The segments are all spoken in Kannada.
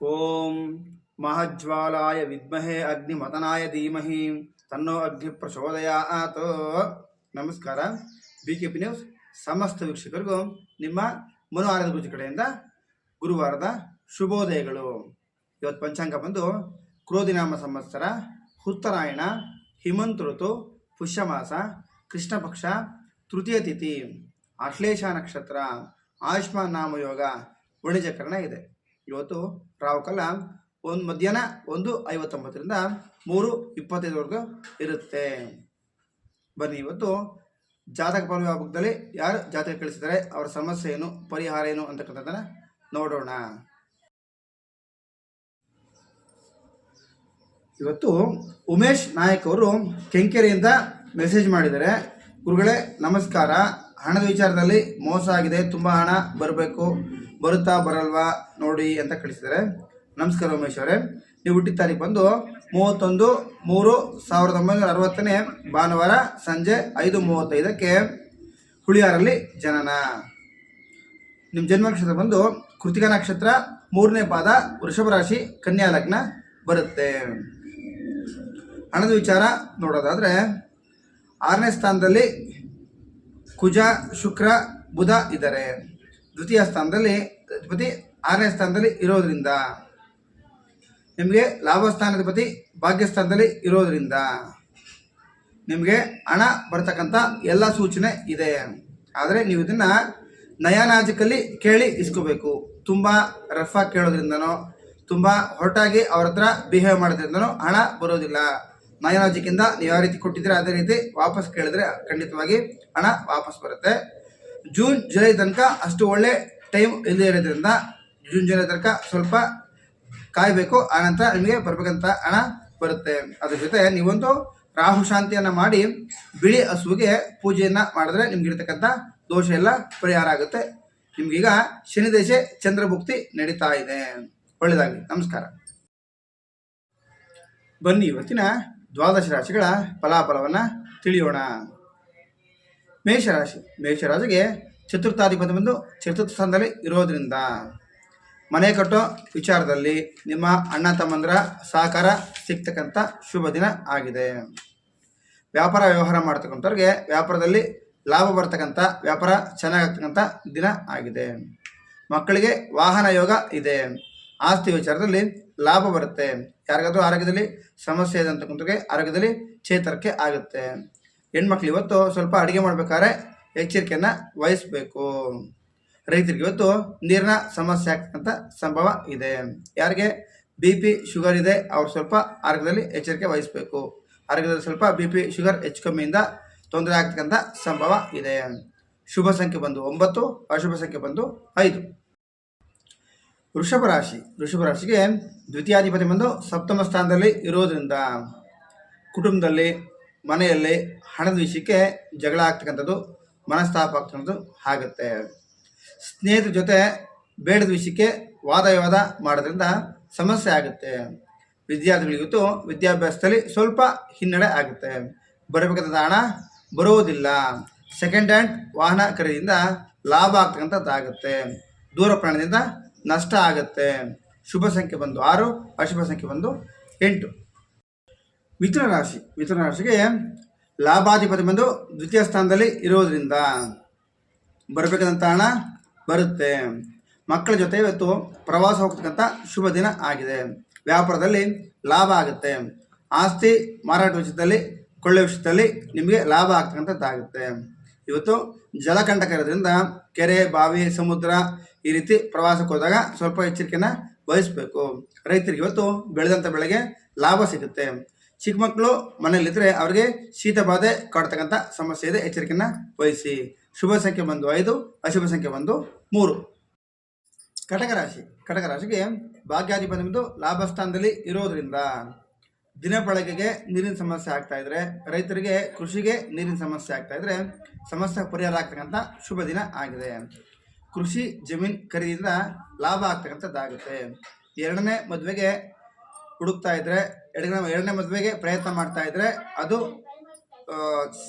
ಓಂ ಮಹಜ್ವಾಲಾಯ ವಿದ್ಮಹೆ ಅಗ್ನಿಮತನಾಯ ಧೀಮಹಿ ತನ್ನೋ ಅಗ್ನಿ ಪ್ರಚೋದಯಾತ್ ನಮಸ್ಕಾರ ಬಿ ಕೆ ಪಿ ನ್ಯೂಸ್ ಸಮಸ್ತ ವೀಕ್ಷಕರಿಗೂ ನಿಮ್ಮ ಮನು ಆನಂದ ಗುರುಜಿ ಕಡೆಯಿಂದ ಗುರುವಾರದ ಶುಭೋದಯಗಳು. ಇವತ್ತು ಪಂಚಾಂಗ ಬಂದು ಕ್ರೋಧಿನಾಮ ಸಂವತ್ಸರ ಹುತ್ತರಾಯಣ ಹಿಮಂತ ಋತು, ಪುಷ್ಯಮಾಸ ಕೃಷ್ಣ ಪಕ್ಷ ತೃತೀಯ ತಿಥಿ, ಅಶ್ಲೇಷ ನಕ್ಷತ್ರ, ಆಯುಷ್ಮಾನ್ ನಾಮಯೋಗ ವಣಿಜಕರಣ ಇದೆ. ಇವತ್ತು ರಾಹುಕಾಲ ಒಂದು ಮಧ್ಯಾಹ್ನ ಒಂದು ಐವತ್ತೊಂಬತ್ತರಿಂದ ಮೂರು ಇಪ್ಪತ್ತೈದವರೆಗೂ ಇರುತ್ತೆ. ಬನ್ನಿ, ಇವತ್ತು ಜಾತಕ ಪರ್ವ ಯಾರು ಜಾತಕ ಕಳಿಸಿದ್ದಾರೆ ಅವರ ಸಮಸ್ಯೆ ಏನು, ಪರಿಹಾರ ಏನು ಅಂತಕ್ಕಂಥದ್ದನ್ನ ನೋಡೋಣ. ಇವತ್ತು ಉಮೇಶ್ ನಾಯಕ್ ಅವರು ಕೆಂಕೆರೆಯಿಂದ ಮೆಸೇಜ್ ಮಾಡಿದ್ದಾರೆ. ಗುರುಗಳೇ, ನಮಸ್ಕಾರ. ಹಣದ ವಿಚಾರದಲ್ಲಿ ಮೋಸ ಆಗಿದೆ, ತುಂಬ ಹಣ ಬರಬೇಕು. ಬರುತ್ತಾ ಬರಲ್ವಾ ನೋಡಿ ಅಂತ ಕಳಿಸಿದ್ದಾರೆ. ನಮಸ್ಕಾರ ಉಮೇಶ್ ಅವರೇ. ನೀವು ಹುಟ್ಟಿದ ತಾರೀಕು ಬಂದು ಮೂವತ್ತೊಂದು ಮೂರು ಸಾವಿರದ ಒಂಬೈನೂರ ಅರವತ್ತನೇ ಭಾನುವಾರ ಸಂಜೆ ಐದು ಮೂವತ್ತೈದಕ್ಕೆ ಹುಳಿಯಾರಲ್ಲಿ ಜನನ. ನಿಮ್ಮ ಜನ್ಮ ನಕ್ಷತ್ರ ಬಂದು ಕೃತಿಕಾ ನಕ್ಷತ್ರ ಮೂರನೇ ಪಾದ ವೃಷಭ ರಾಶಿ ಕನ್ಯಾ ಲಗ್ನ ಬರುತ್ತೆ. ಹಣದ ವಿಚಾರ ನೋಡೋದಾದರೆ ಆರನೇ ಸ್ಥಾನದಲ್ಲಿ ಕುಜ, ಶುಕ್ರ, ಬುಧ ಇದ್ದಾರೆ. ದ್ವಿತೀಯ ಸ್ಥಾನದಲ್ಲಿ, ಅಧಿಪತಿ ಆರನೇ ಸ್ಥಾನದಲ್ಲಿ ಇರೋದ್ರಿಂದ, ನಿಮಗೆ ಲಾಭಸ್ಥಾನಾಧಿಪತಿ ಭಾಗ್ಯಸ್ಥಾನದಲ್ಲಿ ಇರೋದ್ರಿಂದ ನಿಮಗೆ ಹಣ ಬರ್ತಕ್ಕಂಥ ಎಲ್ಲ ಸೂಚನೆ ಇದೆ. ಆದರೆ ನೀವು ಇದನ್ನು ನಯನಾಜಿಕಲ್ಲಿ ಕೇಳಿ ಇಸ್ಕೋಬೇಕು. ತುಂಬ ರಫ್ ಆಗಿ ಕೇಳೋದ್ರಿಂದನೋ, ತುಂಬ ಹೊರಟಾಗಿ ಅವ್ರ ಹತ್ರ ಬಿಹೇವ್ ಮಾಡೋದ್ರಿಂದನೋ ಹಣ ಬರೋದಿಲ್ಲ. ನಯಾನಾಜಿಕಿಂದ ನೀವು ಯಾವ ರೀತಿ ಕೊಟ್ಟಿದ್ರೆ ಅದೇ ರೀತಿ ವಾಪಸ್ ಕೇಳಿದ್ರೆ ಖಂಡಿತವಾಗಿ ಹಣ ವಾಪಸ್ ಬರುತ್ತೆ. ಜೂನ್, ಜುಲೈ ತನಕ ಅಷ್ಟು ಒಳ್ಳೆ ಟೈಮ್ ಇಲ್ಲದೆ ಇರೋದ್ರಿಂದ ಜೂನ್, ಜುಲೈ ತನಕ ಸ್ವಲ್ಪ ಕಾಯಬೇಕು. ಆನಂತರ ನಿಮಗೆ ಬರಬೇಕಂತ ಹಣ ಬರುತ್ತೆ. ಅದ್ರ ಜೊತೆ ನೀವೊಂದು ರಾಹು ಶಾಂತಿಯನ್ನು ಮಾಡಿ ಬಿಳಿ ಹಸುವಿಗೆ ಪೂಜೆಯನ್ನು ಮಾಡಿದ್ರೆ ನಿಮ್ಗೆ ಇರ್ತಕ್ಕಂಥ ದೋಷ ಎಲ್ಲ ಪರಿಹಾರ ಆಗುತ್ತೆ. ನಿಮ್ಗೀಗ ಶನಿ ದೇಶ ಚಂದ್ರಭುಕ್ತಿ ನಡೀತಾ ಇದೆ. ಒಳ್ಳೆಯದಾಗಲಿ ನಮಸ್ಕಾರ. ಬನ್ನಿ ಇವತ್ತಿನ ದ್ವಾದಶ ರಾಶಿಗಳ ಫಲಾಫಲವನ್ನು ತಿಳಿಯೋಣ. ಮೇಷರಾಶಿ. ಮೇಷರಾಶಿಗೆ ಚತುರ್ಥಾಧಿಪತಿ ಬಂದು ಚತುರ್ಥ ಸ್ಥಾನದಲ್ಲಿ ಇರೋದ್ರಿಂದ ಮನೆ ಕಟ್ಟೋ ವಿಚಾರದಲ್ಲಿ ನಿಮ್ಮ ಅಣ್ಣ ತಮ್ಮಂದ್ರ ಸಹಕಾರ ಸಿಗ್ತಕ್ಕಂಥ ಶುಭ ದಿನ ಆಗಿದೆ. ವ್ಯಾಪಾರ ವ್ಯವಹಾರ ಮಾಡ್ತಕ್ಕಂಥವ್ರಿಗೆ ವ್ಯಾಪಾರದಲ್ಲಿ ಲಾಭ ಬರ್ತಕ್ಕಂಥ ವ್ಯಾಪಾರ ಚೆನ್ನಾಗಾಗ್ತಕ್ಕಂಥ ದಿನ ಆಗಿದೆ. ಮಕ್ಕಳಿಗೆ ವಾಹನ ಯೋಗ ಇದೆ. ಆಸ್ತಿ ವಿಚಾರದಲ್ಲಿ ಲಾಭ ಬರುತ್ತೆ. ಯಾರಿಗಾದರೂ ಆರೋಗ್ಯದಲ್ಲಿ ಸಮಸ್ಯೆ ಇದೆ ಅಂತಕ್ಕಂಥವ್ರಿಗೆ ಆರೋಗ್ಯದಲ್ಲಿ ಚೇತರಿಕೆ ಆಗುತ್ತೆ. ಹೆಣ್ಮಕ್ಳು ಇವತ್ತು ಸ್ವಲ್ಪ ಅಡುಗೆ ಮಾಡ್ಬೇಕಾದ್ರೆ ಎಚ್ಚರಿಕೆಯನ್ನು ವಹಿಸ್ಬೇಕು. ರೈತರಿಗೆ ಇವತ್ತು ನೀರಿನ ಸಮಸ್ಯೆ ಆಗ್ತಕ್ಕಂಥ ಸಂಭವ ಇದೆ. ಯಾರಿಗೆ ಬಿ ಪಿ ಶುಗರ್ ಇದೆ, ಅವ್ರು ಸ್ವಲ್ಪ ಆರೋಗ್ಯದಲ್ಲಿ ಎಚ್ಚರಿಕೆ ವಹಿಸ್ಬೇಕು. ಆರೋಗ್ಯದಲ್ಲಿ ಸ್ವಲ್ಪ ಬಿ ಪಿ ಶುಗರ್ ಹೆಚ್ಚು ಕಮ್ಮಿಯಿಂದ ತೊಂದರೆ ಆಗ್ತಕ್ಕಂಥ ಸಂಭವ ಇದೆ. ಶುಭ ಸಂಖ್ಯೆ ಬಂದು ಒಂಬತ್ತು, ಅಶುಭ ಸಂಖ್ಯೆ ಬಂದು ಐದು. ವೃಷಭ ರಾಶಿ. ವೃಷಭ ರಾಶಿಗೆ ದ್ವಿತೀಯಾಧಿಪತಿ ಬಂದು ಸಪ್ತಮ ಸ್ಥಾನದಲ್ಲಿ ಇರೋದ್ರಿಂದ ಕುಟುಂಬದಲ್ಲಿ ಮನೆಯಲ್ಲಿ ಹಣದ ವಿಷಯಕ್ಕೆ ಜಗಳ ಆಗ್ತಕ್ಕಂಥದ್ದು ಮನಸ್ತಾಪ ಆಗ್ತಕ್ಕಂಥದ್ದು ಆಗುತ್ತೆ. ಸ್ನೇಹಿತರ ಜೊತೆ ಬೇಡದ ವಿಷಯಕ್ಕೆ ವಾದ ವಿವಾದ ಮಾಡೋದ್ರಿಂದ ಸಮಸ್ಯೆ ಆಗುತ್ತೆ. ವಿದ್ಯಾರ್ಥಿಗಳಿಗಿತ್ತು ವಿದ್ಯಾಭ್ಯಾಸದಲ್ಲಿ ಸ್ವಲ್ಪ ಹಿನ್ನಡೆ ಆಗುತ್ತೆ. ಬರಬೇಕಾದ ಹಣ ಬರುವುದಿಲ್ಲ ಸೆಕೆಂಡ್ ಹ್ಯಾಂಡ್ ವಾಹನ ಖರೀದಿಯಿಂದ ಲಾಭ ಆಗ್ತಕ್ಕಂಥದ್ದಾಗುತ್ತೆ. ದೂರ ಪ್ರಯಾಣದಿಂದ ನಷ್ಟ ಆಗುತ್ತೆ. ಶುಭ ಸಂಖ್ಯೆ ಬಂದು ಆರು, ಅಶುಭ ಸಂಖ್ಯೆ ಬಂದು ಎಂಟು. ಮಿಥುನ ರಾಶಿ, ಮಿಥುನ ರಾಶಿಗೆ ಲಾಭಾಧಿಪತಿ ಬಂದು ದ್ವಿತೀಯ ಸ್ಥಾನದಲ್ಲಿ ಇರೋದ್ರಿಂದ ಬರಬೇಕಾದಂಥ ಹಣ ಬರುತ್ತೆ. ಮಕ್ಕಳ ಜೊತೆ ಇವತ್ತು ಪ್ರವಾಸ ಹೋಗ್ತಕ್ಕಂಥ ಶುಭ ದಿನ ಆಗಿದೆ. ವ್ಯಾಪಾರದಲ್ಲಿ ಲಾಭ ಆಗುತ್ತೆ. ಆಸ್ತಿ ಮಾರಾಟ ವಿಷಯದಲ್ಲಿ, ಕೊಳ್ಳೆ ವಿಷಯದಲ್ಲಿ ನಿಮಗೆ ಲಾಭ ಆಗ್ತಕ್ಕಂಥದ್ದಾಗುತ್ತೆ ಇವತ್ತು ಜಲಕಂಟಕ ಇರೋದ್ರಿಂದ ಕೆರೆ, ಬಾವಿ, ಸಮುದ್ರ ಈ ರೀತಿ ಪ್ರವಾಸಕ್ಕೆ ಹೋದಾಗ ಸ್ವಲ್ಪ ಎಚ್ಚರಿಕೆಯನ್ನು ವಹಿಸಬೇಕು. ರೈತರಿಗೆ ಇವತ್ತು ಬೆಳೆದಂಥ ಬೆಳೆಗೆ ಲಾಭ ಸಿಗುತ್ತೆ. ಚಿಕ್ಕ ಮಕ್ಕಳು ಮನೆಯಲ್ಲಿದ್ದರೆ ಅವರಿಗೆ ಶೀತ ಬಾಧೆ ಕಾಡ್ತಕ್ಕಂಥ ಸಮಸ್ಯೆ ಇದೆ. ಎಚ್ಚರಿಕೆಯನ್ನು ವಹಿಸಿ. ಶುಭ ಸಂಖ್ಯೆ ಬಂದು ಐದು, ಅಶುಭ ಸಂಖ್ಯೆ ಬಂದು ಮೂರು. ಕಟಕ ರಾಶಿ. ಕಟಕ ರಾಶಿಗೆ ಭಾಗ್ಯಾಧಿಪತಿ ಬಂದು ಲಾಭ ಸ್ಥಾನದಲ್ಲಿ ಇರೋದ್ರಿಂದ ದಿನ ಬಳಕೆಗೆ ನೀರಿನ ಸಮಸ್ಯೆ ಆಗ್ತಾ ಇದ್ರೆ, ರೈತರಿಗೆ ಕೃಷಿಗೆ ನೀರಿನ ಸಮಸ್ಯೆ ಆಗ್ತಾ ಇದ್ರೆ ಸಮಸ್ಯೆ ಪರಿಹಾರ ಆಗ್ತಕ್ಕಂಥ ಶುಭ ದಿನ ಆಗಿದೆ. ಕೃಷಿ ಜಮೀನ್ ಖರೀದಿಯಿಂದ ಲಾಭ ಆಗ್ತಕ್ಕಂಥದ್ದಾಗುತ್ತೆ. ಎರಡನೇ ಮದುವೆಗೆ ಹುಡುಕ್ತಾ ಇದ್ರೆ, ಎರಡನೇ ಎರಡನೇ ಮದುವೆಗೆ ಪ್ರಯತ್ನ ಮಾಡ್ತಾ ಇದ್ರೆ ಅದು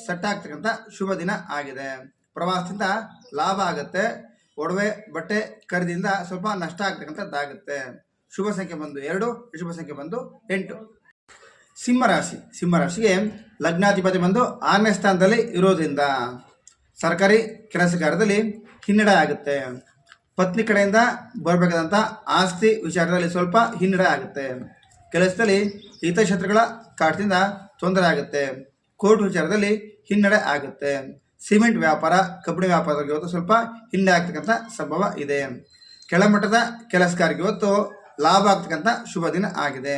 ಸೆಟ್ ಆಗ್ತಕ್ಕಂಥ ಶುಭ ದಿನ ಆಗಿದೆ. ಪ್ರವಾಸದಿಂದ ಲಾಭ ಆಗುತ್ತೆ. ಒಡವೆ, ಬಟ್ಟೆ ಖರೀದಿಯಿಂದ ಸ್ವಲ್ಪ ನಷ್ಟ ಆಗ್ತಕ್ಕಂಥದ್ದಾಗುತ್ತೆ. ಶುಭ ಸಂಖ್ಯೆ ಬಂದು ಎರಡು, ಶುಭ ಸಂಖ್ಯೆ ಬಂದು ಎಂಟು. ಸಿಂಹರಾಶಿ ಸಿಂಹರಾಶಿಗೆ ಲಗ್ನಾಧಿಪತಿ ಬಂದು ಆರನೇ ಸ್ಥಾನದಲ್ಲಿ ಇರೋದ್ರಿಂದ ಸರ್ಕಾರಿ ಕೆಲಸಗಾರದಲ್ಲಿ ಹಿನ್ನಡೆ ಆಗುತ್ತೆ. ಪತ್ನಿ ಕಡೆಯಿಂದ ಬರಬೇಕಾದಂಥ ಆಸ್ತಿ ವಿಚಾರದಲ್ಲಿ ಸ್ವಲ್ಪ ಹಿನ್ನಡೆ ಆಗುತ್ತೆ. ಕೆಲಸದಲ್ಲಿ ಹಿತಶತ್ರುಗಳ ಕಾಟದಿಂದ ತೊಂದರೆ ಆಗುತ್ತೆ. ಕೋರ್ಟ್ ವಿಚಾರದಲ್ಲಿ ಹಿನ್ನಡೆ ಆಗುತ್ತೆ. ಸಿಮೆಂಟ್ ವ್ಯಾಪಾರ, ಕಬ್ಬಿಣ ವ್ಯಾಪಾರದಲ್ಲಿ ಇವತ್ತು ಸ್ವಲ್ಪ ಹಿನ್ನಡೆ ಆಗ್ತಕ್ಕಂಥ ಸಂಭವ ಇದೆ. ಕೆಳಮಟ್ಟದ ಕೆಲಸಗಾರರಿಗೆ ಇವತ್ತು ಲಾಭ ಆಗ್ತಕ್ಕಂಥ ಶುಭ ದಿನ ಆಗಿದೆ.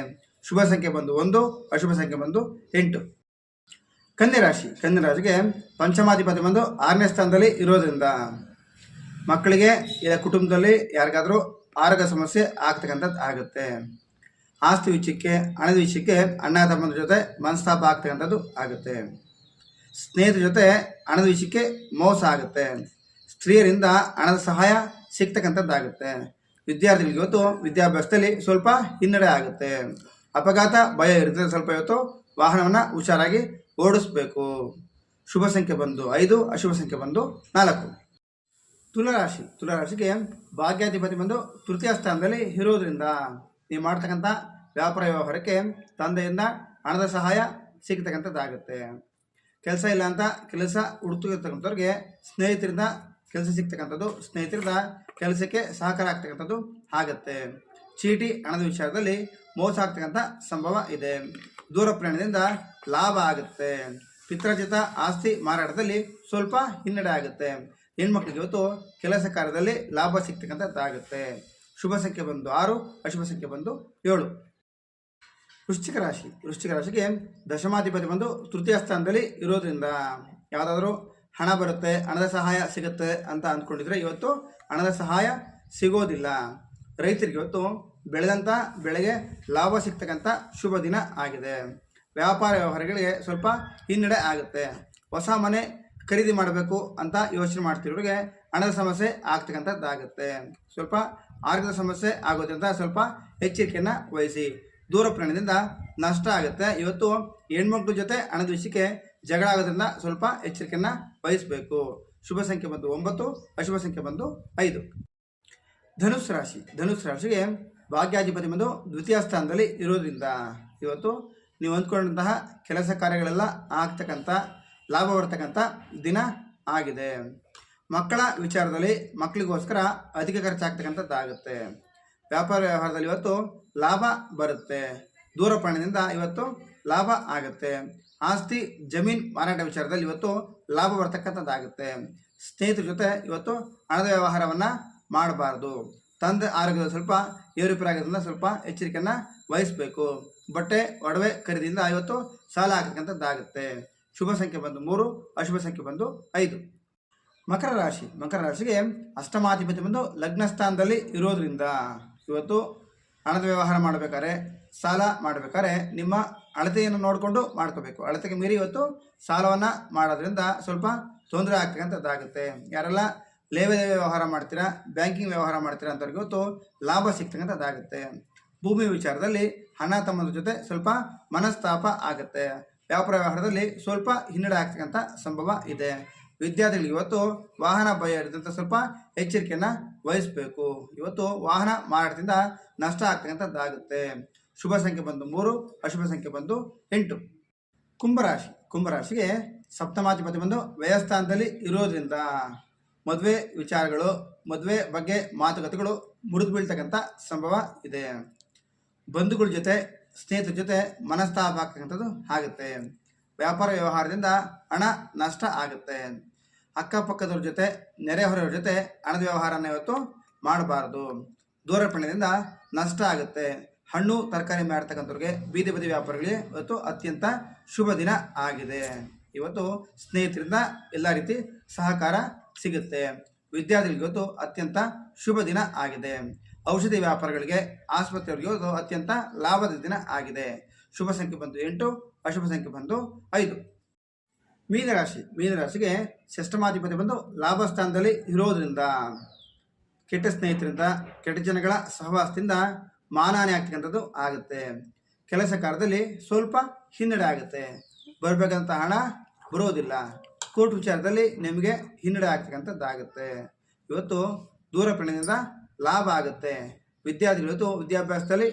ಶುಭ ಸಂಖ್ಯೆ ಬಂದು ಒಂದು, ಅಶುಭ ಸಂಖ್ಯೆ ಬಂದು ಎಂಟು. ಕನ್ಯಾ ರಾಶಿ. ಕನ್ಯಾ ರಾಶಿಗೆ ಪಂಚಮಾಧಿಪತಿ ಬಂದು ಆರನೇ ಸ್ಥಾನದಲ್ಲಿ ಇರೋದ್ರಿಂದ ಮಕ್ಕಳಿಗೆ ಇಲ್ಲ ಕುಟುಂಬದಲ್ಲಿ ಯಾರಿಗಾದರೂ ಆರೋಗ್ಯ ಸಮಸ್ಯೆ ಆಗ್ತಕ್ಕಂಥದ್ದು ಆಗುತ್ತೆ. ಆಸ್ತಿ ವಿಷಯಕ್ಕೆ, ಹಣದ ವಿಷಯಕ್ಕೆ ಅಣ್ಣ ತಮ್ಮನ ಜೊತೆ ಮನಸ್ತಾಪ ಆಗ್ತಕ್ಕಂಥದ್ದು ಆಗುತ್ತೆ. ಸ್ನೇಹಿತರ ಜೊತೆ ಹಣದ ವಿಷಯಕ್ಕೆ ಮೋಸ ಆಗುತ್ತೆ. ಸ್ತ್ರೀಯರಿಂದ ಹಣದ ಸಹಾಯ ಸಿಗ್ತಕ್ಕಂಥದ್ದಾಗುತ್ತೆ ವಿದ್ಯಾರ್ಥಿಗಳಿಗೆ ಇವತ್ತು ವಿದ್ಯಾಭ್ಯಾಸದಲ್ಲಿ ಸ್ವಲ್ಪ ಹಿನ್ನಡೆ ಆಗುತ್ತೆ. ಅಪಘಾತ, ಭಯ ಇರುತ್ತೆ ಸ್ವಲ್ಪ ಇವತ್ತು ವಾಹನವನ್ನು ಹುಷಾರಾಗಿ ಓಡಿಸ್ಬೇಕು. ಶುಭ ಸಂಖ್ಯೆ ಬಂದು ಐದು, ಅಶುಭ ಸಂಖ್ಯೆ ಬಂದು ನಾಲ್ಕು. ತುಲಾರಾಶಿ. ತುಲಾರಾಶಿಗೆ ಭಾಗ್ಯಾಧಿಪತಿ ಬಂದು ತೃತೀಯ ಸ್ಥಾನದಲ್ಲಿ ಇರೋದ್ರಿಂದ ನೀವು ಮಾಡ್ತಕ್ಕಂಥ ವ್ಯಾಪಾರ ವ್ಯವಹಾರಕ್ಕೆ ತಂದೆಯಿಂದ ಹಣದ ಸಹಾಯ ಸಿಗ್ತಕ್ಕಂಥದ್ದಾಗುತ್ತೆ. ಕೆಲಸ ಇಲ್ಲ ಅಂತ ಕೆಲಸ ಹುಡುಕ್ತಿರ್ತಕ್ಕಂಥವ್ರಿಗೆ ಸ್ನೇಹಿತರಿಂದ ಕೆಲಸ ಸಿಗ್ತಕ್ಕಂಥದ್ದು, ಸ್ನೇಹಿತರಿಂದ ಕೆಲಸಕ್ಕೆ ಸಹಕಾರ ಆಗ್ತಕ್ಕಂಥದ್ದು ಆಗುತ್ತೆ. ಚೀಟಿ ಹಣದ ವಿಚಾರದಲ್ಲಿ ಮೋಸ ಆಗ್ತಕ್ಕಂಥ ಸಂಭವ ಇದೆ. ದೂರ ಪ್ರಯಾಣದಿಂದ ಲಾಭ ಆಗುತ್ತೆ. ಪಿತ್ರಜಿತ ಆಸ್ತಿ ಮಾರಾಟದಲ್ಲಿ ಸ್ವಲ್ಪ ಹಿನ್ನಡೆ ಆಗುತ್ತೆ. ಹೆಣ್ಮಕ್ಳಿಗೆ ಇವತ್ತು ಕೆಲಸ ಕಾರ್ಯದಲ್ಲಿ ಲಾಭ ಸಿಗ್ತಕ್ಕಂಥದ್ದಾಗುತ್ತೆ. ಶುಭ ಸಂಖ್ಯೆ ಬಂದು ಆರು, ಅಶುಭ ಸಂಖ್ಯೆ ಬಂದು ಏಳು. ವೃಶ್ಚಿಕ ರಾಶಿ. ವೃಶ್ಚಿಕ ರಾಶಿಗೆ ದಶಮಾಧಿಪತಿ ಬಂದು ತೃತೀಯ ಸ್ಥಾನದಲ್ಲಿ ಇರೋದ್ರಿಂದ ಯಾವುದಾದ್ರೂ ಹಣ ಬರುತ್ತೆ, ಹಣದ ಸಹಾಯ ಸಿಗುತ್ತೆ ಅಂತ ಅಂದ್ಕೊಂಡಿದ್ರೆ ಇವತ್ತು ಹಣದ ಸಹಾಯ ಸಿಗೋದಿಲ್ಲ. ರೈತರಿಗೆ ಇವತ್ತು ಬೆಳೆದಂಥ ಬೆಳೆಗೆ ಲಾಭ ಸಿಗ್ತಕ್ಕಂಥ ಶುಭ ದಿನ ಆಗಿದೆ. ವ್ಯಾಪಾರ ವ್ಯವಹಾರಗಳಿಗೆ ಸ್ವಲ್ಪ ಹಿನ್ನಡೆ ಆಗುತ್ತೆ. ಹೊಸ ಮನೆ ಖರೀದಿ ಮಾಡಬೇಕು ಅಂತ ಯೋಚನೆ ಮಾಡ್ತಿರೋರಿಗೆ ಹಣದ ಸಮಸ್ಯೆ ಆಗ್ತಕ್ಕಂಥದ್ದಾಗುತ್ತೆ. ಸ್ವಲ್ಪ ಆರೋಗ್ಯದ ಸಮಸ್ಯೆ ಆಗೋದ್ರಿಂದ ಸ್ವಲ್ಪ ಎಚ್ಚರಿಕೆಯನ್ನು ವಹಿಸಿ. ದೂರ ಪ್ರಯಾಣದಿಂದ ನಷ್ಟ ಆಗುತ್ತೆ. ಇವತ್ತು ಹೆಣ್ಮಕ್ಳ ಜೊತೆ ಹಣದ ವಿಷಯಕ್ಕೆ ಜಗಳ ಆಗೋದ್ರಿಂದ ಸ್ವಲ್ಪ ಎಚ್ಚರಿಕೆಯನ್ನು ವಹಿಸಬೇಕು. ಶುಭ ಸಂಖ್ಯೆ ಬಂದು ಒಂಬತ್ತು, ಅಶುಭ ಸಂಖ್ಯೆ ಬಂದು ಐದು. ಧನುಸ್ ರಾಶಿ. ಧನುಸ್ ರಾಶಿಗೆ ಭಾಗ್ಯಾಧಿಪತಿ ಬಂದು ದ್ವಿತೀಯ ಸ್ಥಾನದಲ್ಲಿ ಇರೋದ್ರಿಂದ ಇವತ್ತು ನೀವು ಅಂದ್ಕೊಂಡಂತಹ ಕೆಲಸ ಕಾರ್ಯಗಳೆಲ್ಲ ಆಗ್ತಕ್ಕಂಥ, ಲಾಭ ಬರ್ತಕ್ಕಂಥ ದಿನ ಆಗಿದೆ. ಮಕ್ಕಳ ವಿಚಾರದಲ್ಲಿ ಮಕ್ಕಳಿಗೋಸ್ಕರ ಅಧಿಕ ಖರ್ಚಾಗ್ತಕ್ಕಂಥದ್ದಾಗುತ್ತೆ. ವ್ಯಾಪಾರ ವ್ಯವಹಾರದಲ್ಲಿ ಇವತ್ತು ಲಾಭ ಬರುತ್ತೆ. ದೂರಪಾಣದಿಂದ ಇವತ್ತು ಲಾಭ ಆಗುತ್ತೆ. ಆಸ್ತಿ, ಜಮೀನ್ ಮಾರಾಟ ವಿಚಾರದಲ್ಲಿ ಇವತ್ತು ಲಾಭ ಬರ್ತಕ್ಕಂಥದ್ದಾಗುತ್ತೆ. ಸ್ನೇಹಿತರ ಜೊತೆ ಇವತ್ತು ಹಣದ ವ್ಯವಹಾರವನ್ನು ಮಾಡಬಾರ್ದು. ತಂದೆ ಆರೋಗ್ಯದ ಸ್ವಲ್ಪ ಏರುಪೇರಾಗೋದ್ರಿಂದ ಸ್ವಲ್ಪ ಎಚ್ಚರಿಕೆಯನ್ನು ವಹಿಸಬೇಕು. ಬಟ್ಟೆ, ಒಡವೆ ಖರೀದಿಯಿಂದ ಇವತ್ತು ಸಾಲ ಆಗತಕ್ಕಂಥದ್ದಾಗುತ್ತೆ ಶುಭ ಸಂಖ್ಯೆ ಬಂದು ಮೂರು, ಅಶುಭ ಸಂಖ್ಯೆ ಬಂದು ಐದು. ಮಕರ ರಾಶಿ. ಮಕರ ರಾಶಿಗೆ ಅಷ್ಟಮಾಧಿಪತಿ ಬಂದು ಲಗ್ನ ಸ್ಥಾನದಲ್ಲಿ ಇರೋದ್ರಿಂದ ಇವತ್ತು ಹಣದ ವ್ಯವಹಾರ ಮಾಡಬೇಕಾದ್ರೆ ಸಾಲ ಮಾಡಬೇಕಾದ್ರೆ ನಿಮ್ಮ ಅಳತೆಯನ್ನು ನೋಡಿಕೊಂಡು ಮಾಡ್ಕೋಬೇಕು. ಅಳತೆಗೆ ಮೀರಿ ಇವತ್ತು ಸಾಲವನ್ನು ಮಾಡೋದ್ರಿಂದ ಸ್ವಲ್ಪ ತೊಂದರೆ ಆಗ್ತಕ್ಕಂಥದ್ದಾಗುತ್ತೆ ಯಾರೆಲ್ಲ ಲೇವೆ ವ್ಯವಹಾರ ಮಾಡ್ತೀರಾ, ಬ್ಯಾಂಕಿಂಗ್ ವ್ಯವಹಾರ ಮಾಡ್ತೀರಾ ಅಂತವ್ರಿಗೆ ಇವತ್ತು ಲಾಭ ಸಿಗ್ತಕ್ಕಂಥದ್ದಾಗುತ್ತೆ ಭೂಮಿ ವಿಚಾರದಲ್ಲಿ ಹಣ ತಮ್ಮದ್ರ ಜೊತೆ ಸ್ವಲ್ಪ ಮನಸ್ತಾಪ ಆಗುತ್ತೆ. ವ್ಯಾಪಾರ ವ್ಯವಹಾರದಲ್ಲಿ ಸ್ವಲ್ಪ ಹಿನ್ನಡೆ ಆಗ್ತಕ್ಕಂಥ ಸಂಭವ ಇದೆ. ವಿದ್ಯಾರ್ಥಿಗಳಿಗೆ ಇವತ್ತು ವಾಹನ ಭಯ ಹಿಡಿದಂಥ ಸ್ವಲ್ಪ ಎಚ್ಚರಿಕೆಯನ್ನು ವಹಿಸಬೇಕು. ಇವತ್ತು ವಾಹನ ಮಾರಾಟದಿಂದ ನಷ್ಟ ಆಗ್ತಕ್ಕಂಥದ್ದಾಗುತ್ತೆ. ಶುಭ ಸಂಖ್ಯೆ ಬಂದು ಮೂರು, ಅಶುಭ ಸಂಖ್ಯೆ ಬಂದು ಎಂಟು. ಕುಂಭರಾಶಿ. ಕುಂಭರಾಶಿಗೆ ಸಪ್ತಮಾಧಿಪತಿ ಬಂದು ವ್ಯಯಸ್ಥಾನದಲ್ಲಿ ಇರೋದ್ರಿಂದ ಮದುವೆ ವಿಚಾರಗಳು, ಮದುವೆ ಬಗ್ಗೆ ಮಾತುಕತೆಗಳು ಮುರಿದು ಬೀಳ್ತಕ್ಕಂಥ ಸಂಭವ ಇದೆ. ಬಂಧುಗಳ ಜೊತೆ, ಸ್ನೇಹಿತರ ಜೊತೆ ಮನಸ್ತಾಪ ಆಗ್ತಕ್ಕಂಥದ್ದು ಆಗುತ್ತೆ. ವ್ಯಾಪಾರ ವ್ಯವಹಾರದಿಂದ ಹಣ ನಷ್ಟ ಆಗುತ್ತೆ. ಅಕ್ಕಪಕ್ಕದವ್ರ ಜೊತೆ, ನೆರೆಹೊರೆಯವ್ರ ಜೊತೆ ಹಣದ ವ್ಯವಹಾರನ ಇವತ್ತು ಮಾಡಬಾರ್ದು. ದೂರಪಣದಿಂದ ನಷ್ಟ ಆಗುತ್ತೆ. ಹಣ್ಣು, ತರಕಾರಿ ಮಾಡ್ತಕ್ಕಂಥವ್ರಿಗೆ ಬೀದಿ ಬದಿ ವ್ಯಾಪಾರಿಗಳಿಗೆ ಇವತ್ತು ಅತ್ಯಂತ ಶುಭ ದಿನ ಆಗಿದೆ. ಇವತ್ತು ಸ್ನೇಹಿತರಿಂದ ಎಲ್ಲ ರೀತಿ ಸಹಕಾರ ಸಿಗುತ್ತೆ. ವಿದ್ಯಾರ್ಥಿಗಳಿಗೆ ಇವತ್ತು ಅತ್ಯಂತ ಶುಭ ದಿನ ಆಗಿದೆ. ಔಷಧಿ ವ್ಯಾಪಾರಗಳಿಗೆ, ಆಸ್ಪತ್ರೆಯವರಿಗೆ ಇವತ್ತು ಅತ್ಯಂತ ಲಾಭದ ದಿನ ಆಗಿದೆ. ಶುಭ ಸಂಖ್ಯೆ ಬಂದು ಎಂಟು ಅಶುಭ ಸಂಖ್ಯೆ ಬಂದು ಐದು. ಮೀನರಾಶಿ ಮೀನರಾಶಿಗೆ ಷಷ್ಠಮಾಧಿಪತಿ ಬಂದು ಲಾಭ ಸ್ಥಾನದಲ್ಲಿ ಇರೋದ್ರಿಂದ, ಕೆಟ್ಟ ಸ್ನೇಹಿತರಿಂದ, ಕೆಟ್ಟ ಜನಗಳ ಸಹವಾಸದಿಂದ ಮಾನಹಾನಿ ಆಗ್ತಕ್ಕಂಥದ್ದು ಆಗುತ್ತೆ. ಕೆಲಸ ಕಾರ್ಯದಲ್ಲಿ ಸ್ವಲ್ಪ ಹಿನ್ನಡೆ ಆಗುತ್ತೆ. ಬರಬೇಕಂತ ಹಣ ಬರೋದಿಲ್ಲ. ಕೋರ್ಟ್ ವಿಚಾರದಲ್ಲಿ ನಿಮಗೆ ಹಿನ್ನಡೆ ಆಗ್ತಕ್ಕಂಥದ್ದಾಗುತ್ತೆ ಇವತ್ತು ದೂರ ಪ್ರಯಾಣದಿಂದ ಲಾಭ ಆಗುತ್ತೆ. ವಿದ್ಯಾರ್ಥಿಗಳು ವಿದ್ಯಾಭ್ಯಾಸದಲ್ಲಿ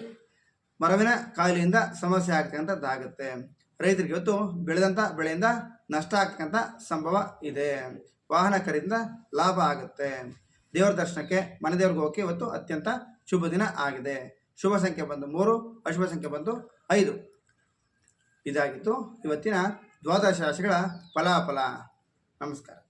ಮರವಿನ ಕಾಯಿಲೆಯಿಂದ ಸಮಸ್ಯೆ ಆಗ್ತಕ್ಕಂಥದ್ದಾಗುತ್ತೆ ರೈತರಿಗೆ ಇವತ್ತು ಬೆಳೆದಂಥ ಬೆಳೆಯಿಂದ ನಷ್ಟ ಆಗ್ತಕ್ಕಂಥ ಸಂಭವ ಇದೆ. ವಾಹನ ಖರೀದಿಯಿಂದ ಲಾಭ ಆಗುತ್ತೆ. ದೇವರ ದರ್ಶನಕ್ಕೆ, ಮನೆ ದೇವ್ರಿಗೆ ಹೋಗೋಕೆ ಇವತ್ತು ಅತ್ಯಂತ ಶುಭ ದಿನ ಆಗಿದೆ. ಶುಭ ಸಂಖ್ಯೆ ಬಂದು ಮೂರು, ಅಶುಭ ಸಂಖ್ಯೆ ಬಂದು ಐದು. ಇದಾಗಿತ್ತು ಇವತ್ತಿನ ದ್ವಾದಶ ರಾಶಿಗಳ ಫಲಾಫಲ. ನಮಸ್ಕಾರ.